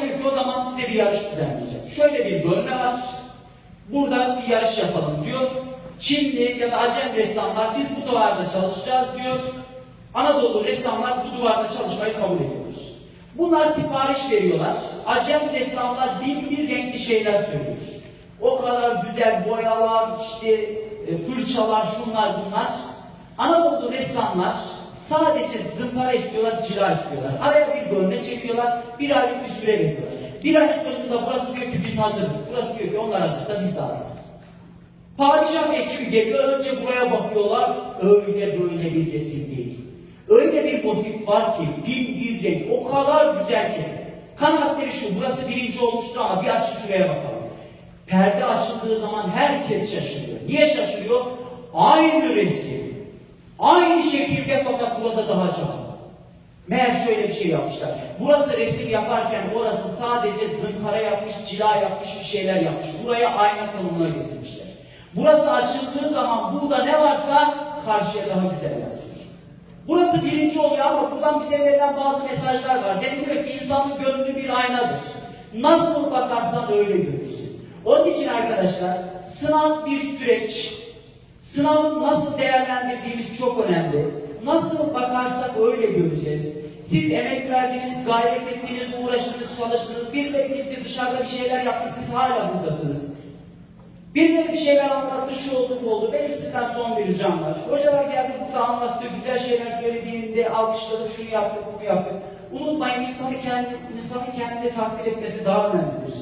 ki o zaman size bir yarış düzenleyeceğim. Şöyle bir bölme var. Burada bir yarış yapalım diyor. Çinli ya da Acem ressamlar biz bu duvarda çalışacağız diyor. Anadolu ressamlar bu duvarda çalışmayı kabul ediyorlar. Bunlar sipariş veriyorlar. Acem ressamlar bin bir renkli şeyler söylüyor. O kadar güzel boyalar, işte e, fırçalar, şunlar bunlar. Anadolu ressamlar sadece zımpara istiyorlar, cila istiyorlar. Araya bir bölme çekiyorlar, bir aylık bir süre veriyorlar. Bir ayın sonunda burası diyor ki biz hazırız. Burası diyor ki onlar hazırsa biz de hazırız. Padişah ekibi geliyor, önce buraya bakıyorlar, öyle böyle bir resim değil. Öyle bir motif var ki, bin bir renk, o kadar güzel ki. Kanaatleri şu, burası birinci olmuştu ama bir açık şuraya bakalım. Perde açıldığı zaman herkes şaşırıyor. Niye şaşırıyor? Aynı resim. Aynı şekilde fakat burada daha canlı. Meğer şöyle bir şey yapmışlar. Burası resim yaparken orası sadece zımpara yapmış, cila yapmış bir şeyler yapmış. Buraya ayna konumuna getirmişler. Burası açıldığı zaman burada ne varsa karşıya daha güzel yazıyor. Burası birinci oluyor ama buradan bize verilen bazı mesajlar var. Deniliyor ki insanın gönlü bir aynadır. Nasıl bakarsan öyle görürsün. Onun için arkadaşlar sınav bir süreç. Sınavı nasıl değerlendirdiğimiz çok önemli. Nasıl bakarsak öyle göreceğiz. Siz emek verdiniz, gayret ettiniz, uğraştınız, çalıştınız. Birileri gitti dışarıda bir şeyler yaptı, siz hala buradasınız. Birileri bir şeyler anlattı, şu oldu bu oldu. Benim sizden son bir ricam var. Hocalar geldi burada anlattı, güzel şeyler söylediğinde alkışladık, şunu yaptık, bunu yaptık. Unutmayın insanı kendi, insanı kendine takdir etmesi daha önemlidir.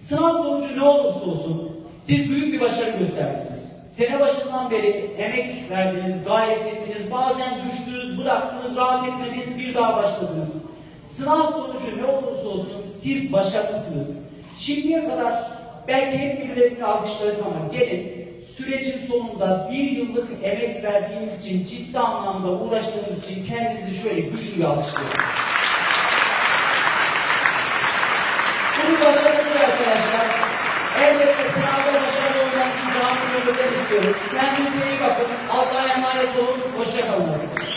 Sınav sonucu ne olursa olsun siz büyük bir başarı gösterdiniz. Sene başından beri emek verdiniz, gayret ettiniz, bazen düştünüz, bıraktınız, rahat etmediniz, bir daha başladınız. Sınav sonucu ne olursa olsun siz başarılısınız. Şimdiye kadar belki hep birilerini alkışladık ama gelin sürecin sonunda bir yıllık emek verdiğimiz için ciddi anlamda uğraştığımız için kendimizi şöyle güçlü bir alkışlayalım. Bunu başarılı arkadaşlar. Elbette başarılı gönülden istiyoruz. Kendinize iyi bakın. Allah'a emanet olun. Hoşçakalın.